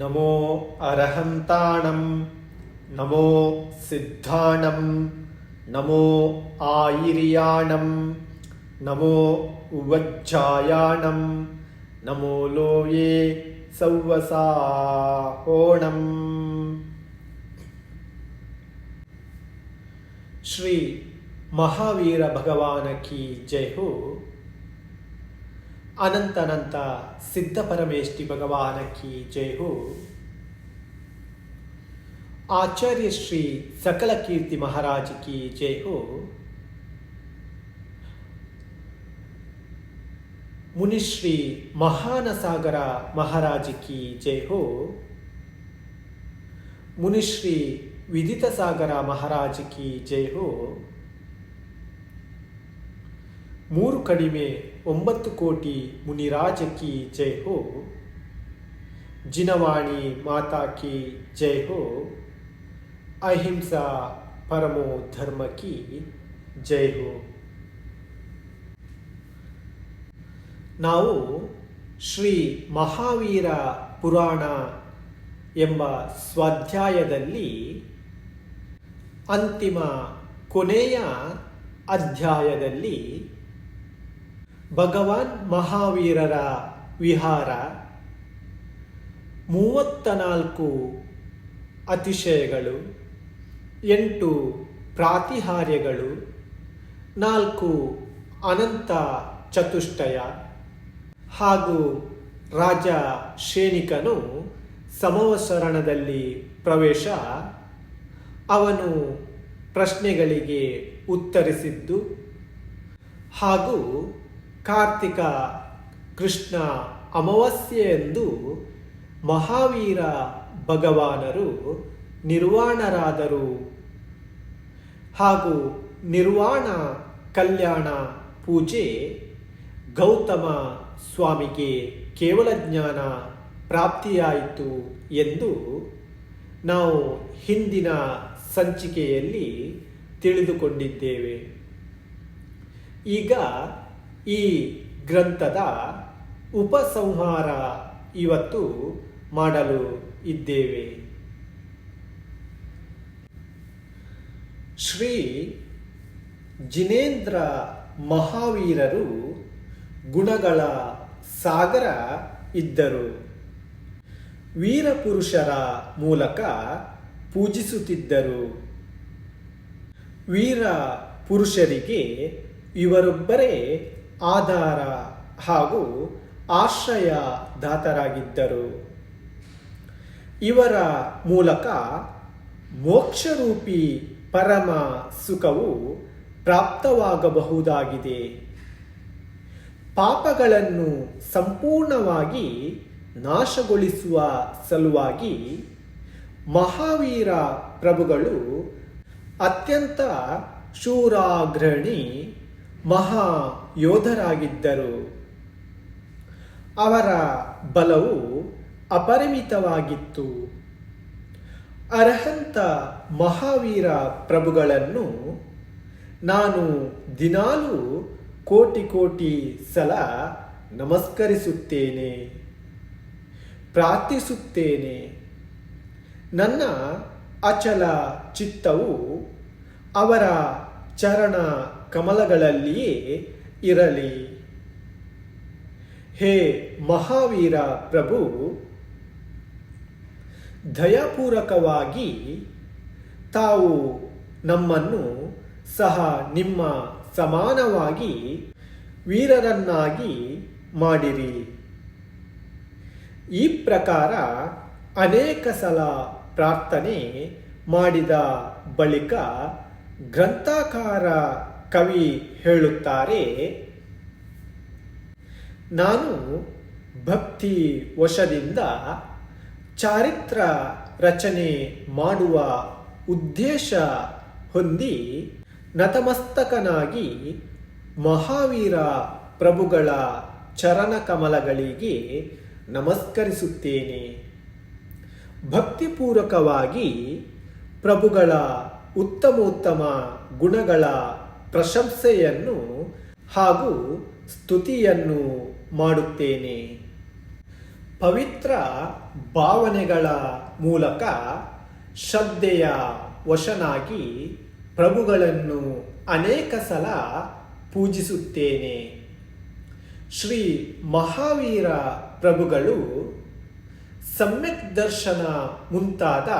नमो अरहन्ताणं नमो सिद्धाणं नमो आयिर्याणं नमो उवज्जायाणं नमो लोये சௌவசாஹோணம் ஸ்ரீ மகாவீர பகவான கி ஜெய்ஹூ ಅನಂತ ಅನಂತ ಪರಮೇಷ್ಠಿ ಭಗವಾನಕ್ಕಿ ಜಯಹು. ಆಚಾರ್ಯ ಶ್ರೀ ಸಕಲ ಕೀರ್ತಿ ಮಹಾರಾಜ ಮಹಾರಾಜಕಿ ಜಯಹು. ಮುನಿಶ್ರೀ ಮಹಾನಸಾಗರ ಮಹಾರಾಜ ಮಹಾರಾಜಕಿ ಜಯಹು. ಮುನಿಶ್ರೀ ವಿದಿತ ಸಾಗರ ಮಹಾರಾಜಕಿ ಜಯಹು. ಮೂರು ಕಡಿಮೆ ಒಂಬತ್ತು ಕೋಟಿ ಮುನಿರಾಜ ಕಿ ಜೈ ಹೋ. ಜಿನವಾಣಿ ಮಾತಾ ಕಿ ಜೈ ಹೋ. ಅಹಿಂಸಾ ಪರಮೋ ಧರ್ಮ ಕಿ ಜೈ ಹೋ. ನಾವು ಶ್ರೀ ಮಹಾವೀರ ಪುರಾಣ ಎಂಬ ಸ್ವಾಧ್ಯಾಯದಲ್ಲಿ ಅಂತಿಮ ಕೊನೆಯ ಅಧ್ಯಾಯದಲ್ಲಿ ಭಗವಾನ್ ಮಹಾವೀರರ ವಿಹಾರ ಮೂವತ್ತ ನಾಲ್ಕು ಅತಿಶಯಗಳು, ಎಂಟು ಪ್ರಾತಿಹಾರ್ಯಗಳು, ನಾಲ್ಕು ಅನಂತ ಚತುಷ್ಟಯ ಹಾಗೂ ರಾಜ ಶೇನಿಕನು ಸಮವಸರಣದಲ್ಲಿ ಪ್ರವೇಶ, ಅವನು ಪ್ರಶ್ನೆಗಳಿಗೆ ಉತ್ತರಿಸಿದ್ದು ಹಾಗೂ ಕಾರ್ತಿಕ ಕೃಷ್ಣ ಅಮಾವಾಸ್ಯೆ ಎಂದು ಮಹಾವೀರ ಭಗವಾನರು ನಿರ್ವಾಣರಾದರು. ಹಾಗೂ ನಿರ್ವಾಣ ಕಲ್ಯಾಣ ಪೂಜೆ ಗೌತಮ ಸ್ವಾಮಿಗೆ ಕೇವಲ ಜ್ಞಾನ ಪ್ರಾಪ್ತಿಯಾಯಿತು ಎಂದು ನಾವು ಹಿಂದಿನ ಸಂಚಿಕೆಯಲ್ಲಿ ತಿಳಿದುಕೊಂಡಿದ್ದೇವೆ. ಈಗ ಈ ಗ್ರಂಥದ ಉಪಸಂಹಾರ ಇವತ್ತು ಮಾಡಲು ಇದ್ದೇವೆ. ಶ್ರೀ ಜಿನೇಂದ್ರ ಮಹಾವೀರರು ಗುಣಗಳ ಸಾಗರ ಇದ್ದರು. ವೀರಪುರುಷರ ಮೂಲಕ ಪೂಜಿಸುತ್ತಿದ್ದರು. ವೀರ ಪುರುಷರಿಗೆ ಇವರೊಬ್ಬರೇ ಆಧಾರ ಹಾಗೂ ಆಶ್ರಯ ದಾತರಾಗಿದ್ದರು. ಇವರ ಮೂಲಕ ಮೋಕ್ಷರೂಪಿ ಪರಮ ಸುಖವು ಪ್ರಾಪ್ತವಾಗಬಹುದಾಗಿದೆ. ಪಾಪಗಳನ್ನು ಸಂಪೂರ್ಣವಾಗಿ ನಾಶಗೊಳಿಸುವ ಸಲುವಾಗಿ ಮಹಾವೀರ ಪ್ರಭುಗಳು ಅತ್ಯಂತ ಶೂರಾಗ್ರಣಿ ಮಹಾ ಯೋಧರಾಗಿದ್ದರು. ಅವರ ಬಲವು ಅಪರಿಮಿತವಾಗಿತ್ತು. ಅರ್ಹಂತ ಮಹಾವೀರ ಪ್ರಭುಗಳನ್ನು ನಾನು ದಿನಾಲೂ ಕೋಟಿ ಕೋಟಿ ಸಲ ನಮಸ್ಕರಿಸುತ್ತೇನೆ, ಪ್ರಾರ್ಥಿಸುತ್ತೇನೆ. ನನ್ನ ಅಚಲ ಚಿತ್ತವು ಅವರ ಚರಣ ಕಮಲಗಳಲ್ಲಿಯೇ ಇರಲಿ. ಹೇ ಮಹಾವೀರ ಪ್ರಭು, ದಯಾಪೂರಕವಾಗಿ ತಾವು ನಮ್ಮನ್ನು ಸಹ ನಿಮ್ಮ ಸಮಾನವಾಗಿ ವೀರರನ್ನಾಗಿ ಮಾಡಿರಿ. ಈ ಪ್ರಕಾರ ಅನೇಕ ಸಲ ಪ್ರಾರ್ಥನೆ ಮಾಡಿದ ಬಳಿಕ ಗ್ರಂಥಾಕಾರ ಕವಿ ಹೇಳುತ್ತಾರೆ, ನಾನು ಭಕ್ತಿ ವಶದಿಂದ ಚಾರಿತ್ರ ರಚನೆ ಮಾಡುವ ಉದ್ದೇಶ ಹೊಂದಿ ನತಮಸ್ತಕನಾಗಿ ಮಹಾವೀರ ಪ್ರಭುಗಳ ಚರಣಕಮಲಗಳಿಗೆ ನಮಸ್ಕರಿಸುತ್ತೇನೆ. ಭಕ್ತಿಪೂರ್ವಕವಾಗಿ ಪ್ರಭುಗಳ ಉತ್ತಮೋತ್ತಮ ಗುಣಗಳ ಪ್ರಶಂಸೆಯನ್ನು ಹಾಗೂ ಸ್ತುತಿಯನ್ನು ಮಾಡುತ್ತೇನೆ. ಪವಿತ್ರ ಭಾವನೆಗಳ ಮೂಲಕ ಶ್ರದ್ಧೆಯ ವಶನಾಗಿ ಪ್ರಭುಗಳನ್ನು ಅನೇಕ ಸಲ ಪೂಜಿಸುತ್ತೇನೆ. ಶ್ರೀ ಮಹಾವೀರ ಪ್ರಭುಗಳು ಸಮ್ಯಕ್ ದರ್ಶನ ಮುಂತಾದ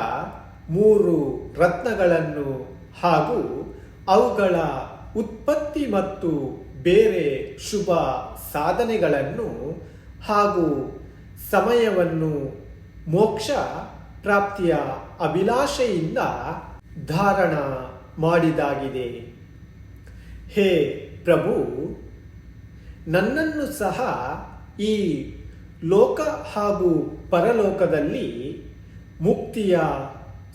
ಮೂರು ರತ್ನಗಳನ್ನು ಹಾಗೂ ಅವುಗಳ ಉತ್ಪತ್ತಿ ಮತ್ತು ಬೇರೆ ಶುಭ ಸಾಧನೆಗಳನ್ನು ಹಾಗೂ ಸಮಯವನ್ನು ಮೋಕ್ಷ ಪ್ರಾಪ್ತಿಯ ಅಭಿಲಾಷೆಯಿಂದ ಧಾರಣ ಮಾಡಿದಾಗಿದೆ. ಹೇ ಪ್ರಭು, ನನ್ನನ್ನು ಸಹ ಈ ಲೋಕ ಹಾಗೂ ಪರಲೋಕದಲ್ಲಿ ಮುಕ್ತಿಯ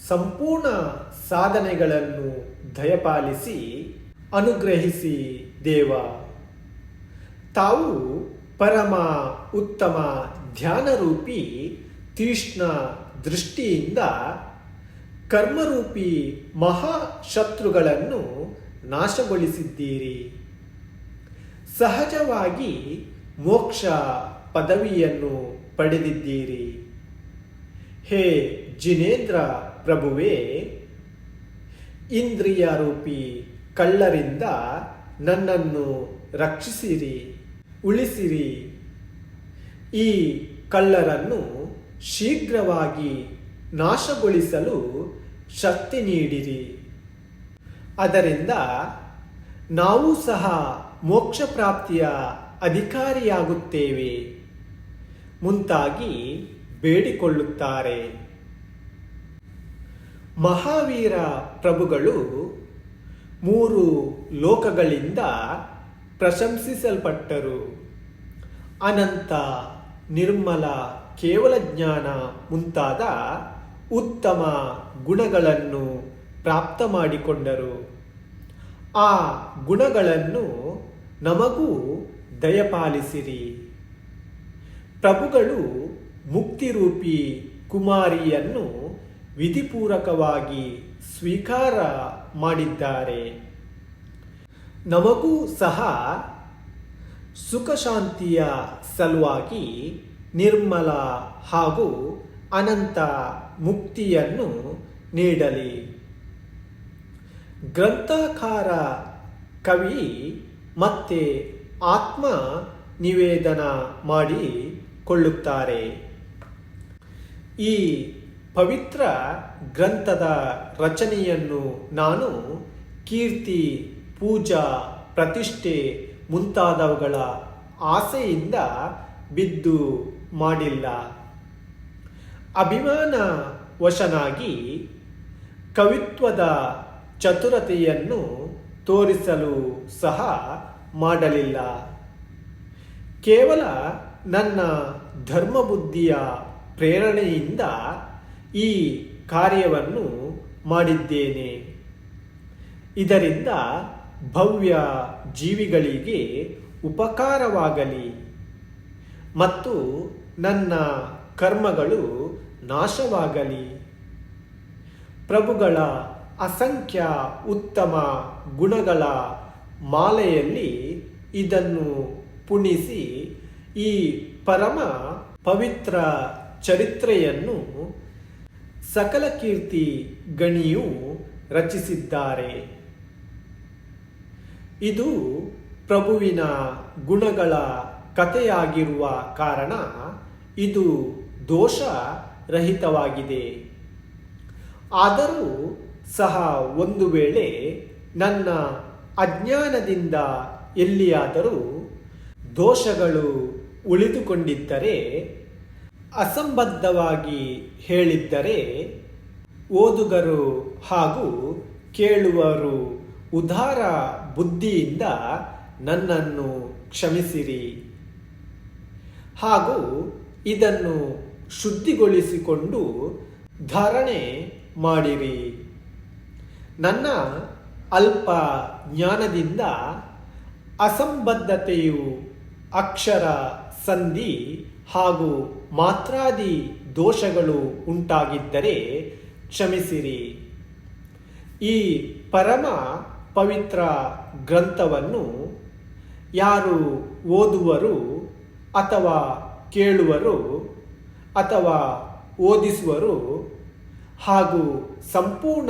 ಸಂಪೂರ್ಣ ಸಾಧನೆಗಳನ್ನು ದಯಪಾಲಿಸಿ ಅನುಗ್ರಹಿಸಿ ದೇವ. ತಾವು ಪರಮ ಉತ್ತಮ ಧ್ಯಾನರೂಪಿ ತೀಕ್ಷ್ಣ ದೃಷ್ಟಿಯಿಂದ ಕರ್ಮರೂಪಿ ಮಹಾಶತ್ರುಗಳನ್ನು ನಾಶಗೊಳಿಸಿದ್ದೀರಿ. ಸಹಜವಾಗಿ ಮೋಕ್ಷ ಪದವಿಯನ್ನು ಪಡೆದಿದ್ದೀರಿ. ಹೇ ಜಿನೇಂದ್ರ ಪ್ರಭುವೇ ಇಂದ್ರಿಯ ರೂಪಿ ಕಳ್ಳರಿಂದ ನನ್ನನ್ನು ರಕ್ಷಿಸಿರಿ, ಉಳಿಸಿರಿ. ಈ ಕಳ್ಳರನ್ನು ಶೀಘ್ರವಾಗಿ ನಾಶಗೊಳಿಸಲು ಶಕ್ತಿ ನೀಡಿರಿ. ಅದರಿಂದ ನಾವು ಸಹ ಮೋಕ್ಷ ಪ್ರಾಪ್ತಿಯ ಅಧಿಕಾರಿಯಾಗುತ್ತೇವೆ. ಮುಂತಾಗಿ ಬೇಡಿಕೊಳ್ಳುತ್ತಾರೆ. ಮಹಾವೀರ ಪ್ರಭುಗಳು ಮೂರು ಲೋಕಗಳಿಂದ ಪ್ರಶಂಸಿಸಲ್ಪಟ್ಟರು. ಅನಂತ, ನಿರ್ಮಲ, ಕೇವಲ ಜ್ಞಾನ ಮುಂತಾದ ಉತ್ತಮ ಗುಣಗಳನ್ನು ಪ್ರಾಪ್ತ ಮಾಡಿಕೊಂಡರು. ಆ ಗುಣಗಳನ್ನು ನಮಗೂ ದಯಪಾಲಿಸಿರಿ. ಪ್ರಭುಗಳು ಮುಕ್ತಿರೂಪಿ ಕುಮಾರಿಯನ್ನು ವಿಧಿಪೂರ್ವಕವಾಗಿ ಸ್ವೀಕಾರ ಮಾಡಿದ್ದಾರೆ. ನಮಗೂ ಸಹ ಸುಖಶಾಂತಿಯ ಸಲುವಾಗಿ ನಿರ್ಮಲ ಹಾಗೂ ಅನಂತ ಮುಕ್ತಿಯನ್ನು ನೀಡಲಿ. ಗ್ರಂಥಕಾರ ಕವಿ ಮತ್ತೆ ಆತ್ಮ ನಿವೇದನ ಮಾಡಿ ಕೊಳ್ಳುತ್ತಾರೆ. ಈ ಪವಿತ್ರ ಗ್ರಂಥದ ರಚನೆಯನ್ನು ನಾನು ಕೀರ್ತಿ, ಪೂಜಾ, ಪ್ರತಿಷ್ಠೆ ಮುಂತಾದವುಗಳ ಆಸೆಯಿಂದ ಬಿದ್ದು ಮಾಡಿಲ್ಲ. ಅಭಿಮಾನ ವಶನಾಗಿ ಕವಿತ್ವದ ಚತುರತೆಯನ್ನು ತೋರಿಸಲು ಸಹ ಮಾಡಲಿಲ್ಲ. ಕೇವಲ ನನ್ನ ಧರ್ಮಬುದ್ಧಿಯ ಪ್ರೇರಣೆಯಿಂದ ಈ ಕಾರ್ಯವನ್ನು ಮಾಡಿದ್ದೇನೆ. ಇದರಿಂದ ಭವ್ಯ ಜೀವಿಗಳಿಗೆ ಉಪಕಾರವಾಗಲಿ ಮತ್ತು ನನ್ನ ಕರ್ಮಗಳು ನಾಶವಾಗಲಿ. ಪ್ರಭುಗಳ ಅಸಂಖ್ಯ ಉತ್ತಮ ಗುಣಗಳ ಮಾಲೆಯಲ್ಲಿ ಇದನ್ನು ಪುಣಿಸಿ ಈ ಪರಮ ಪವಿತ್ರ ಚರಿತ್ರೆಯನ್ನು ಸಕಲ ಕೀರ್ತಿ ಗಣಿಯು ರಚಿಸಿದ್ದಾರೆ. ಇದು ಪ್ರಭುವಿನ ಗುಣಗಳ ಕಥೆಯಾಗಿರುವ ಕಾರಣ ಇದು ದೋಷ ರಹಿತವಾಗಿದೆ ಆದರೂ ಸಹ ಒಂದು ವೇಳೆ ನನ್ನ ಅಜ್ಞಾನದಿಂದ ಎಲ್ಲಿಯಾದರೂ ದೋಷಗಳು ಉಳಿದುಕೊಂಡಿದ್ದರೆ ಅಸಂಬದ್ಧವಾಗಿ ಹೇಳಿದ್ದರೆ ಓದುಗರು ಹಾಗೂ ಕೇಳುವರು ಉದಾರ ಬುದ್ಧಿಯಿಂದ ನನ್ನನ್ನು ಕ್ಷಮಿಸಿರಿ. ಹಾಗೂ ಇದನ್ನು ಶುದ್ಧಿಗೊಳಿಸಿಕೊಂಡು ಧಾರಣೆ ಮಾಡಿರಿ. ನನ್ನ ಅಲ್ಪ ಜ್ಞಾನದಿಂದ ಅಸಂಬದ್ಧತೆಯು ಅಕ್ಷರ ಸಂಧಿ ಹಾಗೂ ಮಾತ್ರಾದಿ ದೋಷಗಳು ಉಂಟಾಗಿದ್ದರೆ ಕ್ಷಮಿಸಿರಿ. ಈ ಪರಮ ಪವಿತ್ರ ಗ್ರಂಥವನ್ನು ಯಾರು ಓದುವರು ಅಥವಾ ಕೇಳುವರು ಅಥವಾ ಓದಿಸುವರು ಹಾಗೂ ಸಂಪೂರ್ಣ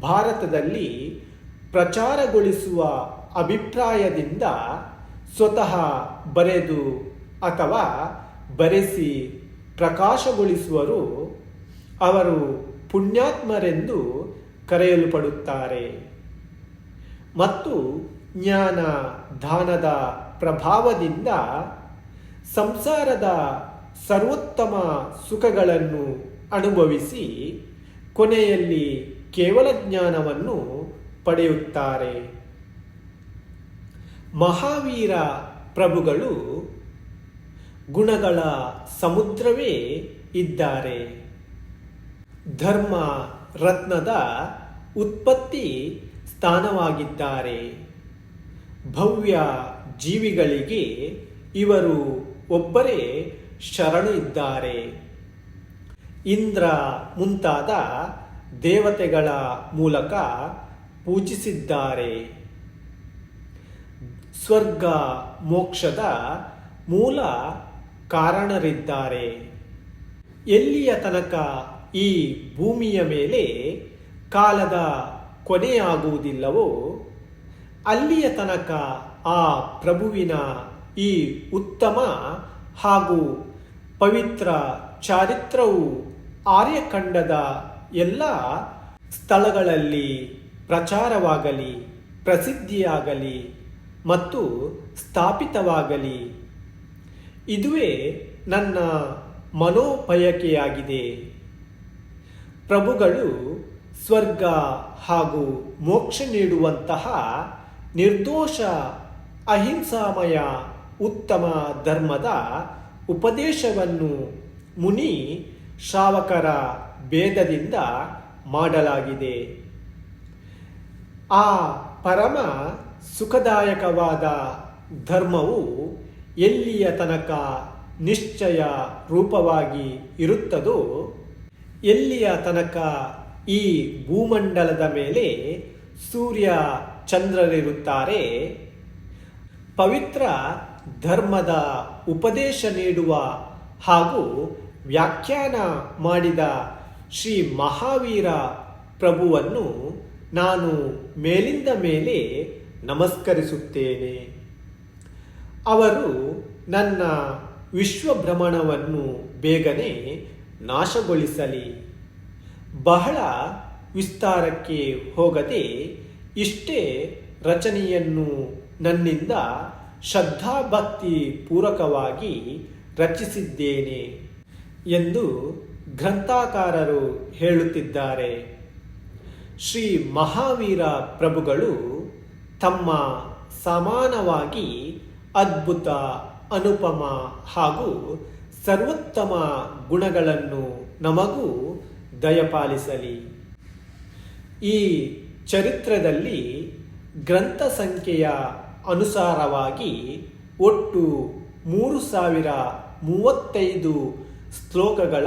ಭಾರತದಲ್ಲಿ ಪ್ರಚಾರಗೊಳಿಸುವ ಅಭಿಪ್ರಾಯದಿಂದ ಸ್ವತಃ ಬರೆದು ಅಥವಾ ಬರೆಸಿ ಪ್ರಕಾಶಗೊಳಿಸುವರು, ಅವರು ಪುಣ್ಯಾತ್ಮರೆಂದು ಕರೆಯಲ್ಪಡುತ್ತಾರೆ. ಮತ್ತು ಜ್ಞಾನ, ದಾನದ ಪ್ರಭಾವದಿಂದ ಸಂಸಾರದ ಸರ್ವೋತ್ತಮ ಸುಖಗಳನ್ನು ಅನುಭವಿಸಿ ಕೊನೆಯಲ್ಲಿ ಕೇವಲ ಜ್ಞಾನವನ್ನು ಪಡೆಯುತ್ತಾರೆ. ಮಹಾವೀರ ಪ್ರಭುಗಳು ಗುಣಗಳ ಸಮುದ್ರವೇ ಇದ್ದಾರೆ. ಧರ್ಮ ರತ್ನದ ಉತ್ಪತ್ತಿ ಸ್ಥಾನವಾಗಿದ್ದಾರೆ. ಭವ್ಯ ಜೀವಿಗಳಿಗೆ ಇವರು ಒಬ್ಬರೇ ಶರಣು ಇದ್ದಾರೆ ಇಂದ್ರ ಮುಂತಾದ ದೇವತೆಗಳ ಮೂಲಕ ಪೂಜಿಸಿದ್ದಾರೆ. ಸ್ವರ್ಗ ಮೋಕ್ಷದ ಮೂಲ ಕಾರಣರಿದ್ದಾರೆ. ಎಲ್ಲಿಯ ತನಕ ಈ ಭೂಮಿಯ ಮೇಲೆ ಕಾಲದ ಕೊನೆಯಾಗುವುದಿಲ್ಲವೋ, ಅಲ್ಲಿಯ ತನಕ ಆ ಪ್ರಭುವಿನ ಈ ಉತ್ತಮ ಹಾಗೂ ಪವಿತ್ರ ಚಾರಿತ್ರವು ಆರ್ಯಖಂಡದ ಎಲ್ಲ ಸ್ಥಳಗಳಲ್ಲಿ ಪ್ರಚಾರವಾಗಲಿ, ಪ್ರಸಿದ್ಧಿಯಾಗಲಿ ಮತ್ತು ಸ್ಥಾಪಿತವಾಗಲಿ. ಇದುವೇ ನನ್ನ ಮನೋಪಯಕೆಯಾಗಿದೆ. ಪ್ರಭುಗಳು ಸ್ವರ್ಗ ಹಾಗೂ ಮೋಕ್ಷ ನೀಡುವಂತಹ ನಿರ್ದೋಷ, ಅಹಿಂಸಾಮಯ, ಉತ್ತಮ ಧರ್ಮದ ಉಪದೇಶವನ್ನು ಮುನಿ ಶ್ರಾವಕರ ಭೇದದಿಂದ ಮಾಡಲಾಗಿದೆ. ಆ ಪರಮ ಸುಖದಾಯಕವಾದ ಧರ್ಮವು ಎಲ್ಲಿಯ ತನಕ ನಿಶ್ಚಯ ರೂಪವಾಗಿ ಇರುತ್ತದೋ, ಎಲ್ಲಿಯ ತನಕ ಈ ಭೂಮಂಡಲದ ಮೇಲೆ ಸೂರ್ಯ ಚಂದ್ರರಿರುತ್ತಾರೆ, ಪವಿತ್ರ ಧರ್ಮದ ಉಪದೇಶ ನೀಡುವ ಹಾಗೂ ವ್ಯಾಖ್ಯಾನ ಮಾಡಿದ ಶ್ರೀ ಮಹಾವೀರ ಪ್ರಭುವನ್ನು ನಾನು ಮೇಲಿಂದ ಮೇಲೆ ನಮಸ್ಕರಿಸುತ್ತೇನೆ. ಅವರು ನನ್ನ ವಿಶ್ವಭ್ರಮಣವನ್ನು ಬೇಗನೆ ನಾಶಗೊಳಿಸಲಿ. ಬಹಳ ವಿಸ್ತಾರಕ್ಕೆ ಹೋಗದೆ ಇಷ್ಟೇ ರಚನೆಯನ್ನು ನನ್ನಿಂದ ಶ್ರದ್ಧಾಭಕ್ತಿ ಪೂರಕವಾಗಿ ರಚಿಸಿದ್ದೇನೆ ಎಂದು ಗ್ರಂಥಾಕಾರರು ಹೇಳುತ್ತಿದ್ದಾರೆ. ಶ್ರೀ ಮಹಾವೀರ ಪ್ರಭುಗಳು ತಮ್ಮ ಸಮಾನವಾಗಿ ಅದ್ಭುತ, ಅನುಪಮ ಹಾಗೂ ಸರ್ವೋತ್ತಮ ಗುಣಗಳನ್ನು ನಮಗೂ ದಯಪಾಲಿಸಲಿ. ಈ ಚರಿತ್ರದಲ್ಲಿ ಗ್ರಂಥ ಸಂಖ್ಯೆಯ ಅನುಸಾರವಾಗಿ ಒಟ್ಟು ಮೂರು ಸಾವಿರ ಮೂವತ್ತೈದು ಶ್ಲೋಕಗಳ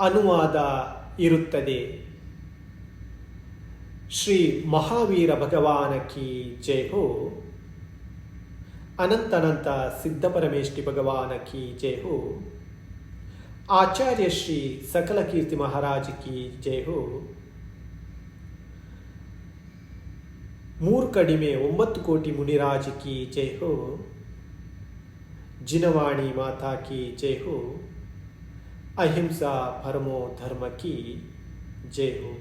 ಅನುವಾದ ಇರುತ್ತದೆ. ಶ್ರೀ ಮಹಾವೀರ ಭಗವಾನ ಕಿ ಜಯ ಹೋ. ಅನಂತನಂತ ಸಿದ್ಧಪರಮೇಷ್ಠಿ ಭಗವಾನ ಕಿ ಜಯ ಹೋ ಆಚಾರ್ಯ ಶ್ರೀ ಸಕಲ ಕೀರ್ತಿ ಮಹಾರಾಜ್ ಕಿ ಜಯ ಹೋ ಮೂರು ಕಡಿಮೆ ಒಂಬತ್ತು ಕೋಟಿ ಮುನಿರಾಜ್ ಕಿ ಜಯ ಹೋ ಜಿನವಾಣಿ ಮಾತಾ ಕಿ ಜಯ ಹೋ ಅಹಿಂಸಾ ಪರಮೋ ಧರ್ಮ ಕಿ ಜಯ ಹೋ